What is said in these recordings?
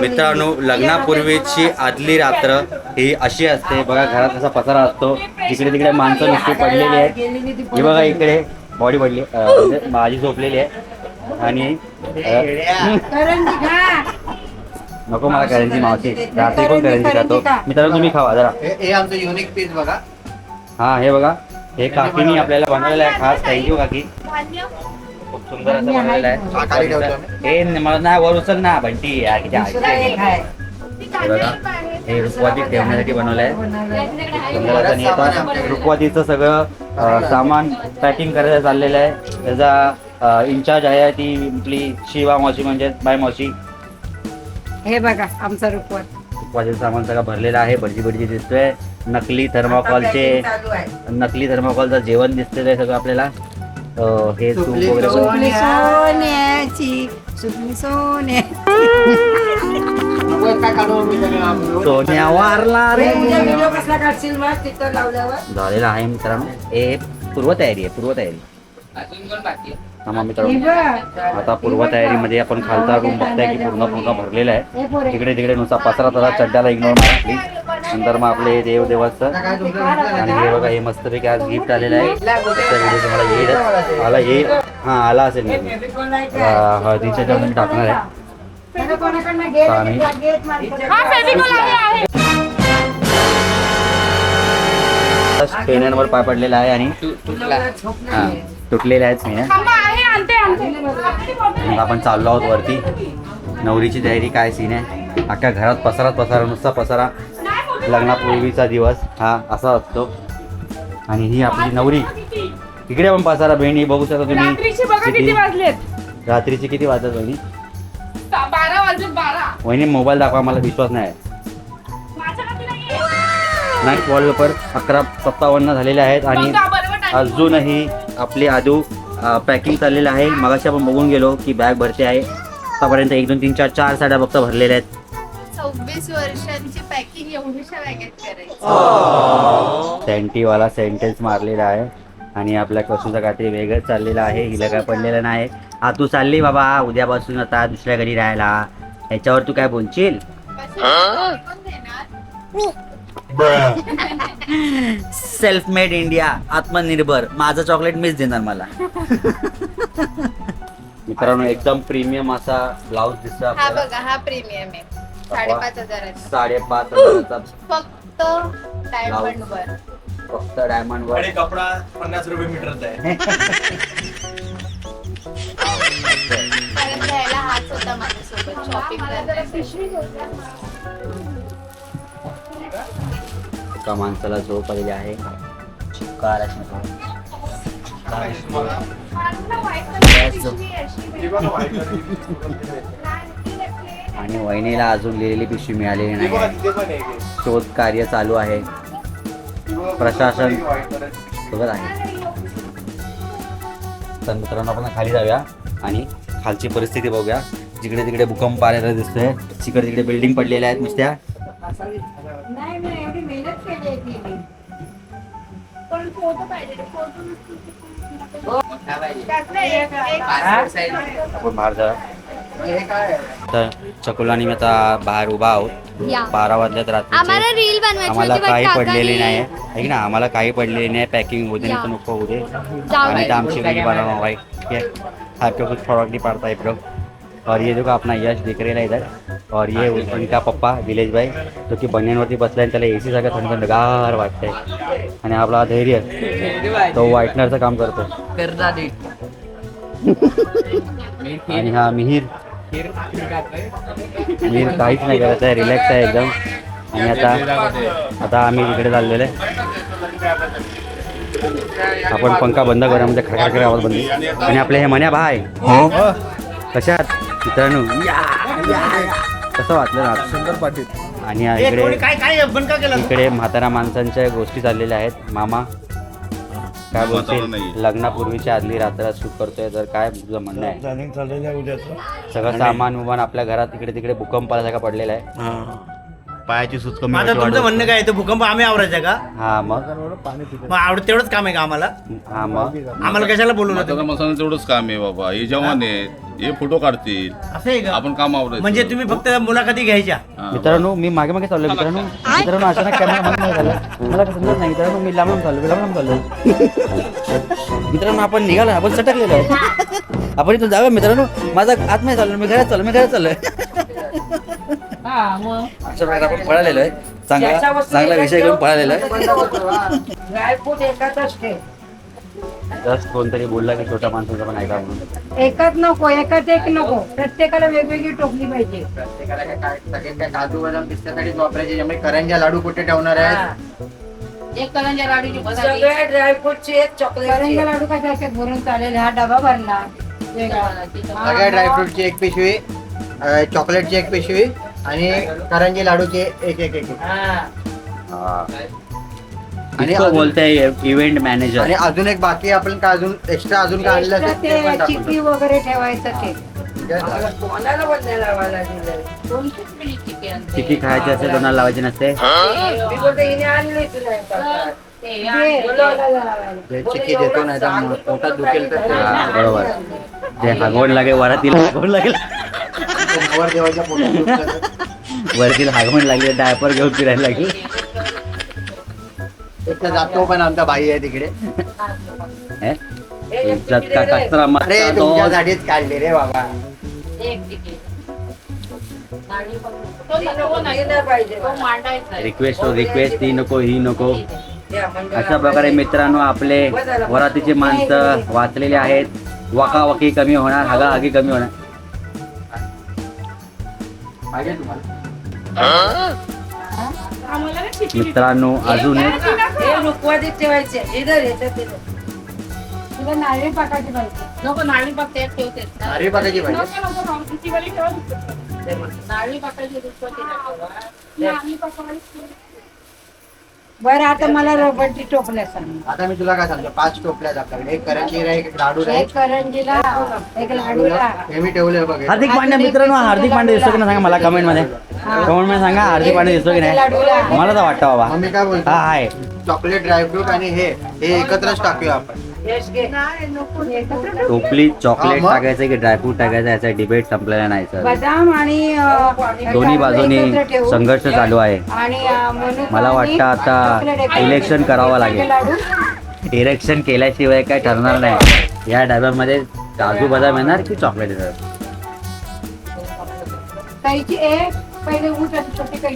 मित्रांनो लग्नापूर्वीची आदली रात्र ही अशी असते. बघा घरात कसा पसारा असतो. इकडे तिकडे माणसं नुसती पडलेली आहेत. ही बघा इकडे बॉडी पडली. म्हणजे माझी झोपलेली आहे. आणि नको मला करंजी मावशी. रात्री पण करंजी खातो. मित्रांनो तुम्ही खावा जरा. हे हे आमचं युनिक पीस बघा. हा हे बघा. हे काकीनी आपल्याला बनवलेलं आहे खास. थँक्यू काकी. सुंदर असं बनवलेलं हा, खाली ठेवतो. आहे हे न- मला नाही वर उचल ना बंटी. या किती आहे. हे बघा. हे ठेवण्यासाठी बनवलं आहे सुंदर असं आणि आता रुखवातीचं सगळं अं, सामान पॅकिंग करायला चाललेलं आहे. त्याचा इन्चार्ज आहे ती आपली शिवा मावशी म्हणजे बाय मावशी. हे बघा आमचा रुपवर रुखवातीचं सामान सगळं भरलेलं आहे. भटजी भटजी दिसतोय. नकली थर्माकॉलचे नकली थर्माकॉलचं जेवण दिसतंय सगळं आपल्याला. अं, हे तूप सुपली वगैरे सोन. सुपली सोन्याची सुपली सोन्या नको काय काढू मी सगळं आम- सोन्या वारला रे उद्या व्हिडिओ कसला काढशील मग तिथं लावल्यावर झालेलं आहे मित्रांनो हे पूर्वतयारी आहे पूर्वतयारी थांबा हे मित्रांनो बघ. आता पूर्वतयारीमध्ये आपण खालचा रूम बघताय की पूर्ण पूर्ण भरलेला आहे हे पोरे. तिकडे तिकडे नुसता पसरा तसा चड्ड्याला इग्नोर मारा प्लीज नंतर मग आपले देव देवाचं आणि? हे बघा हे मस्तपैकी आज गिफ्ट आलेलं आहे. त्याचा व्हिडिओ तुम्हाला येईल. आला येईल. हा आला असेल मी. हळदीच्या जेवण टाकणार आहे. आम्ही-. पेन्यांवर पाय पडलेला आहे आणि हा तुटलेले आहेत पेन्या मग आपण चाललो आहोत वरती. नवरीची तयारी काय सीन आहे? अख्ख्या घरात पसारात पसारा नुसता पसारा. लग्नापूर्वीचा दिवस हा असा असतो. आणि ही आपली नवरी. इकडे पण पसारा बहिणी बघू शकता रात्रीचे किती तुम्ही वाजलेत. रात्रीचे किती वाजतात बहिणी? बारा बारा. वहिनी मोबाईल दाखवा मला विश्वास नाही. नाईट वॉलपेपर अकरा सत्तावन्न झालेले आहेत आणि. अजूनही आपली आदू पॅकिंग चाललेलं आहे. मगाशी आपण बघून गेलो की बॅग भरते आहे. आतापर्यंत एक दोन तीन चार चार साड्या फक्त भरलेल्या आहेत. सव्वीस वर्षांची पॅकिंग एवढीशा बॅगेत करायची. सेंटीवाला सेंटेन्स मारलेला आहे आणि आपल्या कसूचा काहीतरी वेगळंच चाललेलं आहे. हिला काय पडलेलं नाही. हा तू चालली बाबा. उद्यापासून आता दुसऱ्या घरी राहायला. ह्याच्यावर तू काय बोलशील? सेल्फ मेड इंडिया आत्मनिर्भर. माझं चॉकलेट मीच देणार मला. मित्रांनो एकदम प्रीमियम असा ब्लाऊज दिसतो हा आपल्याला. बघा हा प्रीमियम आहे. साडेपाच हजाराचा साडेपाच हजाराचा फक्त डायमंड वर. फक्त डायमंड वर. आणि कपडा पन्नास रुपये मीटरचा आहे. कारण द्यायला हाच होता माझ्यासोबत शॉपिंग एका माणसाला झोप आलेली आहे. चिक्कार अशी झोप. ती बघा. white color ची. आणि वहिनीला अजून लिहिलेली पिशवी मिळालेली नाही. शोध कार्य चालू आहे. प्रशासन. बघत आहे. तर मित्रांनो आपण खाली जाऊया आणि खालची परिस्थिती बघूया. जिकडे तिकडे भूकंप आलेला दिसतोय तिकडे तिकडे बिल्डिंग पडलेल्या आहेत नुसत्या. आपण बाहेर हे आहे? तर चकुला आणि मी आता बाहेर उभा आहोत. बारा वाजल्यात रात्री. आम्हाला रील बनवायची आम्हाला होती, काही पडलेली नाही ऐक ना? आम्हाला काही पडलेली नाही पॅकिंग होते नाही तर नको होऊ दे. जाओ आणि आमची गाड़ी बनाना भाई आपको कुछ फर्क नहीं पड़ता है ब्रो. और ये देखो अपना यश दिख रहा है इधर. और ये उनका पप्पा विलेज भाई जो की बनियांवरती बसलाय आणि त्याला एसी सगळं थंड थंडगार वाटतंय आणि आपला धैर्य। तो व्हाईटनरचं काम करतो आणि हा मिहीर। मिहीर काहीच नाही करत आहे रिलॅक्स आहे एकदम. आणि आता आता आम्ही तिकडे चाललेलो आहे. आपण पंखा बंद करूया म्हणजे खडखड आवाज बंद आणि आपले हे मन्या भाय कशात मित्रांनो. कसं वाटलं ना शंकर पाटील. आणि इकडे इकडे म्हातारा माणसांच्या गोष्टी चाललेल्या आहेत. मामा काय बोलतील लग्नापूर्वीच्या आदली रात्र शूट करतोय तर काय तुझं म्हणणं आहे. प्लॅनिंग चाललेलं आहे उद्याचं. सगळं सामान उमान आपल्या घरात इकडे तिकडे भूकंप आल्यासारखा पडलेला आहे. पायाची सूज कमी आता तुमचं म्हणणं काय आहे? तो भूकंप आम्ही आवरायचा का? हा मग? मग आवड तेवढंच काम आहे का आम्हाला? हा मग? आम्हाला कशाला बोलवलं म्हातारा तुम्ही? माणसानं तेवढंच काम आहे बाबा. हे जवान आहेत हे फोटो काढतील. असं आहे का? आपण काम आवरायचं. म्हणजे तुम्ही फक्त मुलाखती घ्यायच्या. मित्रांनो मी मागे मागे चाललो मित्रांनो मित्रांनो अचानक कॅमेरा बंद नाही झाला. मला काही समजत नाही. मित्रांनो मी लांब लांब चाललो मी लांब लांब चाललो मित्रांनो आपण निघालो आपण सटकलेलो आहे. आपण इथून जाऊया मित्रांनो. माझा आतमध्ये चाललो मी घरात चाललो मी घरात चाललोय अशा प्रकारे आपण पळालेलो आहे. चांगला चांगला विषय घेऊन पळालेलो आहे. ड्रायफ्रूट एकातच ठेव. जस्ट कोणतरी बोलला की छोट्या माणसाचं पण ऐका म्हणून. एकच नको एकच एक नको. प्रत्येकाला वेगवेगळी टोपली पाहिजे. प्रत्येकाला काय काय सगळे काय काजू बदाम पिस्त्यासाठीच वापरायचे त्यामुळे करंजा लाडू कुठे ठेवणार आहेत? एक कलंजा लाडूची बघा सगळ्या ड्रायफ्रूटचे एक चॉकलेट करंजा लाडू कशा असे भरून चालेल? हा डबा भरला. वेगळा. सगळ्या ड्रायफ्रूटची एक पिशवी अं, चॉकलेटची एक पिशवी. आणि करंजी लाडूचे एक एक एक हा. आणि इतकं अजून- बोलतंय इव्हेंट मॅनेजर आणि अजून एक बाकी आपण काय अजून एक्स्ट्रा अजून काय आणलं असेल ते पण ते टाकून चिक्की वगैरे ठेवायचं ते. द्या. कोणाला बदलायला लावायला दिलंय दोनशेच मिळी चिकन चिकी खायची असेल कोणाला लावायची नसते? मी बोलते हिने आणली तुला. ते बोलवलं लावायला. चिक्की देतो नाही तर पोटात दुखेल तर ते- हा, बरोबर. जे हागवण लागे वरातील हागवण लागेल. वर देवाच्या पोटात. वरतील हागवण लागली डायपर घेऊन फिरायला लागली जातो पण आमचा बाई आहे तिकडे हे? का कचरा अरे. तुमच्यासाठीच काढले रे बाबा रिक्वेस्ट हो रिक्वेस्ट ती नको ही नको. अशा प्रकारे मित्रांनो आपले वरातीचे माणसं वाचलेले आहेत वकावकी कमी होणार हागाहागी कमी होणार मित्रांनो अजून एक हे रुखवातीत ठेवायचे. इधर येतं तिथं तुला नारळी पाकाची पाहिजे. नको नारळी पाक त्यात ठेवतेस ना अरे बघायची पाहिजे. नको नको राहू दे. ती वाली ठेवा दुसरं. नारळी पाकाची नारळी पाकवाली बरं आता मला रबरची टोपल्या सांग. आता मी तुला काय सांगतो पाच टोपल्या आपल्याकडे एक करंजी राहील एक लाडू एक करंजीला एक लाडूला. हे मी ठेवले बघ. हे. हार्दिक पांड्या मित्रांनो हार्दिक पांड्या दिसतो की नाही सांगा मला कमेंटमध्ये. कमेंटमध्ये सांगा हार्दिक पांड्या दिसतो की नाही. मला तर वाटतं बाबा. मग मी काय बोलतो? हा आहे चॉकलेट ड्रायफ्रूट आणि हे हे एकत्रच टाकूया आपण. टोपली चॉकलेट हा? टाकायचं की ड्रायफ्रूट टाकायचं याचा डिबेट संपलेला नाही सर बदाम आणि दोन्ही बाजूनी. संघर्ष चालू आहे मला वाटतं आता इलेक्शन करावं लागेल. लाडू इरेक्शन केल्याशिवाय काय ठरणार नाही या डब्यामध्ये काजू बदाम येणार की चॉकलेट येणार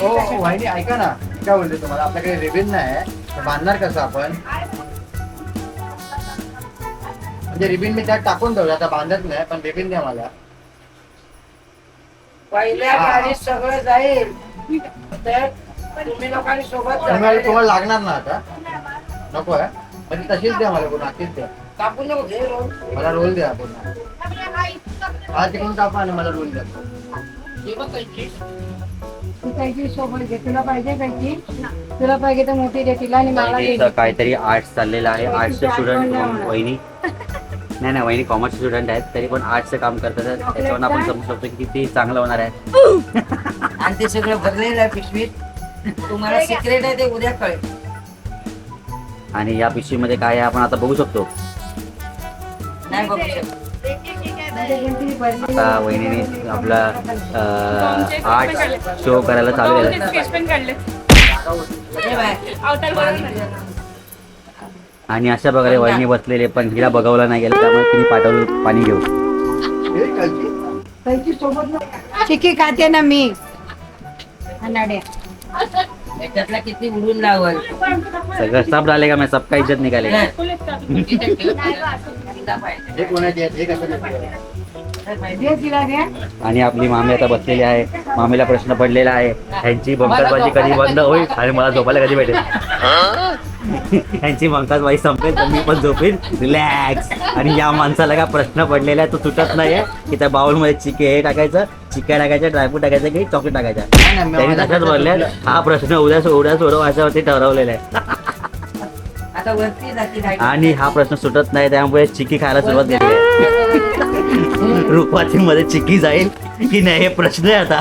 हो. वाहिनी ऐका ना काय बोलते तुम्हाला आपल्याकडे रिबिन नाही तर बांधणार कसं आपण म्हणजे रिबिन मी त्यात टाकून ठेवलं आता बांधत नाही पण रिबिन द्या मला. पहिल्या गाडीत सगळं जाईल. तर तुम्ही लोकांनी सोबत तुम्हाला लागणार ना आता? नको आहे? म्हणजे तशीच द्या मला पूर्ण अशीच द्या. कापून नको घे रोल. मला रोल द्या पूर्ण. हा तिकडून कापा आणि मला रोल द्या. ती सोबत घे. तुला पाहिजे तुला पाहिजे तर मोठी दे तिला आणि मला दे. वहिनीचं काहीतरी आर्ट्स चाललेलं आहे. आर्ट्सचे स्टुडंट वहिनी. नाही नाही वहिनी कॉमर्स स्टुडंट आहेत तरी पण आर्ट्सचं काम करतात. त्याच्यावर आपण समजू शकतो की किती चांगलं होणार आहे. आणि ते सगळं भरलेलं आहे पिशवीत. तुम्हाला सिक्रेट आहे ते उद्या कळेल. आणि या पिशवीमध्ये काय आहे आपण आता बघू शकतो. नाही बघू शकत. आता वहिनीने आपला आर्ट शो करायला चालू केलं. अवतार. आणि अशा प्रकारे वहिनी बसलेले पण हिला बघवलं नाही गेलं त्यामुळे तिने पाठवलं पाणी घेऊन. सोबत चिकी खाते ना मी. अनाड्या त्याच्यातला किती उडून लावल? सगळं सब डालेगा मैं सबका इज्जत निकाले हे. कोणाचे आहेत हे कसं देते? दे तिला द्या आणि आपली मामी आता बसलेली आहे. मामीला प्रश्न पडलेला आहे. ह्यांची बंकसबाजी कधी बंद होईल आणि मला झोपायला कधी भेटेल? ह्यांची बंकसबाजी संपेल तर मी पण झोपेल. रिलॅक्स आणि या माणसाला काय प्रश्न पडलेला आहे तो सुटत नाहीये. की त्या बाउलमध्ये चिके हे टाकायचं चिक्या टाकायचं ड्रायफ्रूट टाकायचं की चॉकलेट टाकायचं. नाही, नाही, त्यांनी तशाच बोलले हा प्रश्न उद्या उद्या सोडव अशावरती ठरवलेला आहे. आणि हा प्रश्न सुटत नाही त्यामुळे चिकी खायला सुरुवात केली आहे. रुपातीमध्ये चिकी जाईल की नाही हे प्रश्न आहे आता.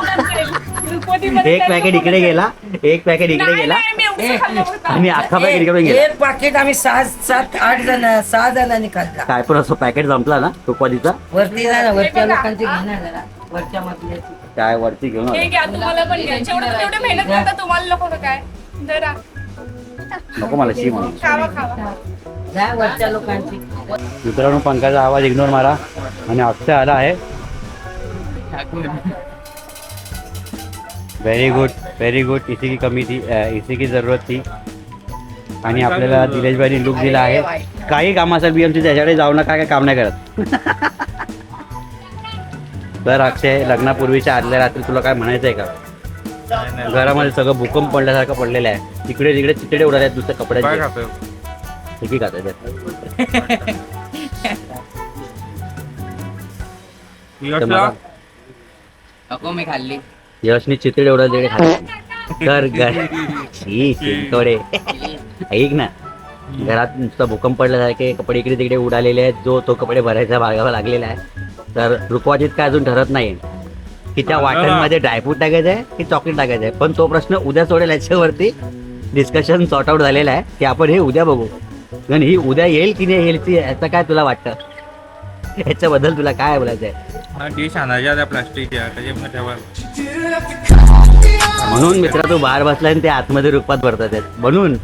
एक पॅकेट इकडे गेला एक पॅकेट इकडे नाही, गेला. आणि अख्खा पॅकेट गेला. एक पाकिट आम्ही सहा सात आठ जण सहा जणांनी खाल्ला. काय पण असं पॅकेट संपला ना रुपवादीचा वरती जा ना वरच्या लोकांची घेणार जरा. वरच्या मधल्याची काय वरती घेऊन हे आला. घ्या तुम्हाला पण घ्या. जेवढं तेवढे मेहनत करता तुम्हाला नको का काय? जरा. नको मला शी म्हणून. खावा खावा. जा वरच्या लोकांची. मित्रांनो पंखाचा आवाज इग्नोर मारा. आणि अक्षय आला आहे. व्हेरी गुड व्हेरी गुड इसी की कमी थी अ, इसी की जरूरत थी. आणि आपल्याला दिलेशबाईने लुक दिला आहे. काही काम असेल बीएमसी त्याच्याकडे जाऊ नका काय काम नाही करत. तर अक्षय लग्नापूर्वीच्या आदल्या रात्री तुला काय म्हणायचं आहे का? घरामध्ये सगळं भूकंप पडल्यासारखं पडलेलं आहे. इकडे तिकडे चितडे आहेत दुसऱ्या कपड्याचे. ठीक आहे तर मला- नको मी खाल्ली. यशनी तिकडे खाते कर घर छी चिंतोडे. ऐक ना घरात नुसतं भूकंप पडल्यासारखे कपडे इकडे तिकडे उडालेले आहेत. जो तो कपडे भरायचा भागावा लागलेला आहे. तर रुपवाजीत काय अजून ठरत नाही. की त्या वाट्यांमध्ये ड्रायफ्रूट टाकायचं आहे की चॉकलेट टाकायचं आहे? पण तो प्रश्न उद्या सोडेल याच्यावरती. डिस्कशन सॉर्ट आउट झालेला आहे की आपण हे उद्या बघू. पण ही उद्या येईल की नाही येईल ती याचं काय तुला वाटतं? याच्याबद्दल तुला काय बोलायचं आहे? डिश आणायच्या त्या प्लास्टिकच्या ठेवा म्हणून मित्र तू बाहेर बसलाय आणि ते आतमध्ये रूपात भरतात आहेत. म्हणून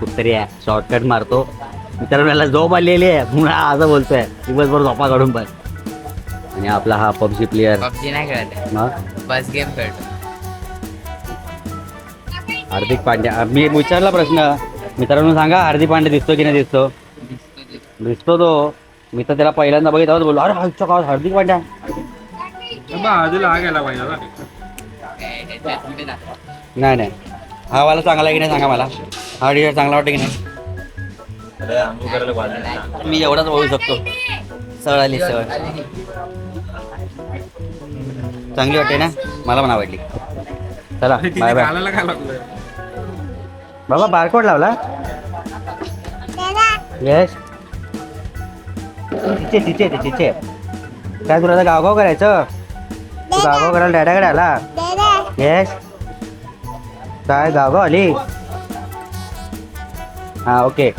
कुठतरी आहे शॉर्टकट मारतो. मित्रांनो याला झोप आलेली आहे. म्हणून हा असं बोलतोय. दिवसभर झोपा काढून पण आणि आपला हा पबजी प्लेअर पबजी नाही खेळत. मग बस गेम खेळतो. हार्दिक पांड्या. मी विचारला प्रश्न. मित्रांनो सांगा हार्दिक पांड्या दिसतो की नाही दिसतो? दिसतो तो. मी तर त्याला पहिल्यांदा बघितलं बोललो अरे हार्दिक पांड्या. हा गेला पाहिजे. नाही नाही. हा वाला चांगला आहे की नाही सांगा मला? हा डिशर चांगला वाटतं की नाही? मी एवढाच बोलू शकतो. सळ आली सळ. चांगली वाटते ना? मला पण आवडली. चला बाय बाय घालायला काय लागलं? बाबा बारकोड लावला? येस तिचे तिचे तिचे काय तुला आता गावगाव करायचं? तू गावगाव करायला डॅडाकडे आला. येस काय गावगाव आली? हा ओके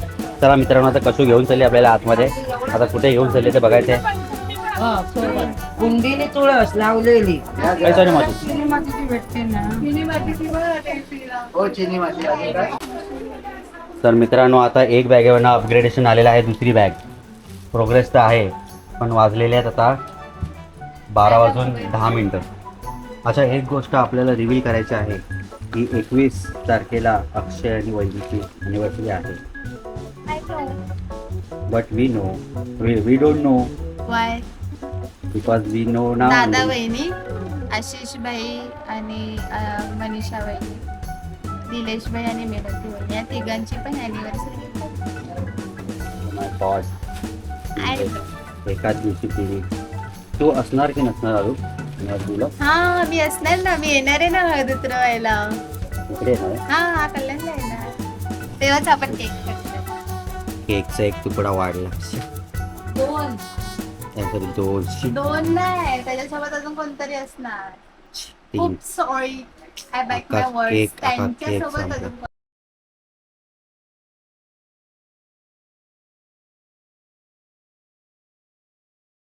चला मित्रांनो आता कशू घेऊन चालली आपल्याला आतमध्ये. आता कुठे घेऊन चालली ते बघायचं आहे कुंडीने तुळस लावलेली. काय. हो चिनी माती तर मित्रांनो आता एक बॅगेवरनं अपग्रेडेशन आलेलं आहे दुसरी बॅग. प्रोग्रेस तर आहे पण वाजलेले आहेत आता बारा वाजून दहा मिनटं. अच्छा एक गोष्ट आपल्याला रिव्हील करायची आहे. की एकवीस तारखेला अक्षय आणि वैदिकी अनिव्हर्सरी आहे. But we know we we don't know why because we know ना दादा वहिनी आशिष भाई आणि अं, मनीषा वहिनी निलेश भाई आणि मेहनती वहिनी या तिघांची पण अॅनिव्हर्सरी एकाच दिवशी केली तू असणार की नसणार अजून अनिव्हर्सरीला हा मी असणार ना मी येणार आहे ना हळद उतरवायला इकडे येणार आहे? हा हा कल्याणला येणार. तेव्हाच आपण केक कटतो केकचा एक तुकडा वाढला. दोन. त्यासाठी दोनशे दोन नाही त्याच्यासोबत अजून कोणतरी असणार. तीन. खूप sorry I back my cake त्यांच्यासोबत संपला. अजून